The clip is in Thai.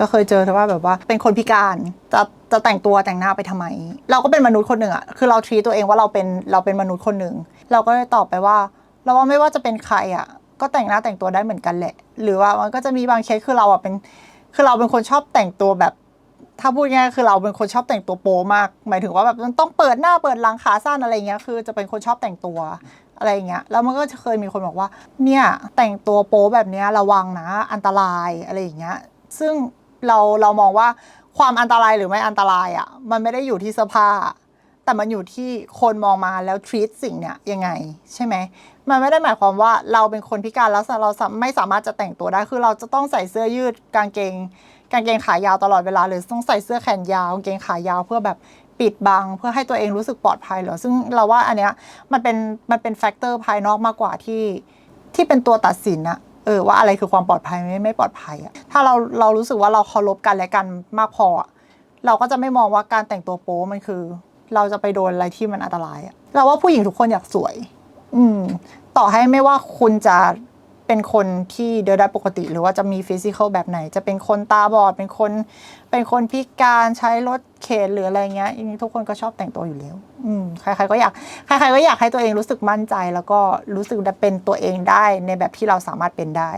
ก็เคยเจอแต่ว่าแบบว่าเป็นคนพิการจะจะแต่งตัวแต่งหน้าไปทำไม เราก็เป็นมนุษย์คนหนึ่งอะคือเราทีตัวเองว่าเราเป็นเราเป็นมนุษย์คนหนึ่งเราก็เลยตอบไปว่า เราว่าไม่ว่าจะเป็นใครอะก็แต่งหน้าแต่งตัวได้เหมือนกันแหละ หรือว่ามันก็จะมีบางเคสคือเราอะเป็น คือเราเป็นคนชอบแต่งตัวแบบ ถ้าพูดง่ายคือเราเป็นคนชอบแต่งตัวโป๊มาก หมายถึงว่าแบบมันต้องเปิดหน้าเปิดหลังขาสั้นอะไรเงี้ยคือจะเป็นคนชอบแต่งตัวอะไรเงี้ย แล้วมันก็จะเคยมีคนบอกว่า เนี่ยแต่งตัวโป๊แบบเนี้ยระวังนะอันตรายอะไรอย่างเงี้ย ซึ่ง เราเรามองว่าความอันตรายหรือไม่อันตรายอะ่ะ มันไม่ได้อยู่ที่เสื้อผ้า แต่มันอยู่ที่คนมองมาแล้ว treat สิ่งเนี้ยยังไง ใช่ไหมมันไม่ได้หมายความว่าเราเป็นคนพิการแล้วเราไม่สามารถจะแต่งตัวได้คือเราจะต้องใส่เสื้อยืดกางเกงกางเกงขายาวตลอดเวลาหรือต้องใส่เสื้อแขนยาวกางเกงขายาวเพื่อแบบปิดบังเพื่อให้ตัวเองรู้สึกปลอดภัยเหรอซึ่งเราว่าอันเนี้ยมันเป็นมันเป็นแฟกเตอร์ภายนอกมากกว่าที่ที่เป็นตัวตัดสินอะ เออว่าอะไรคือความปลอดภัยไม่ไม่ปลอดภัยอะถ้าเราเรารู้สึกว่าเราเคารพกันและกันมากพออะเราก็จะไม่มองว่าการแต่งตัวโป๊มันคือ เราจะไปโดนอะไรที่มันอันตรายอะเราว่าผู้หญิงทุกคนอยากสวย อืม ต่อให้ไม่ว่าคุณจะ เป็นคนที่เดินได้ปกติ หรือว่าจะมีฟิสิกอลแบบไหน จะเป็นคนตาบอดเป็นคนเป็นคนพิการใช้รถเข็นหรืออะไรเงี้ยอันนี้ทุกคนก็ชอบแต่งตัวอยู่แล้วอืมใครๆก็อยากใครๆก็อยากให้ตัวเองรู้สึกมั่นใจ แล้วก็รู้สึกเป็นตัวเองได้ในแบบที่เราสามารถเป็นได้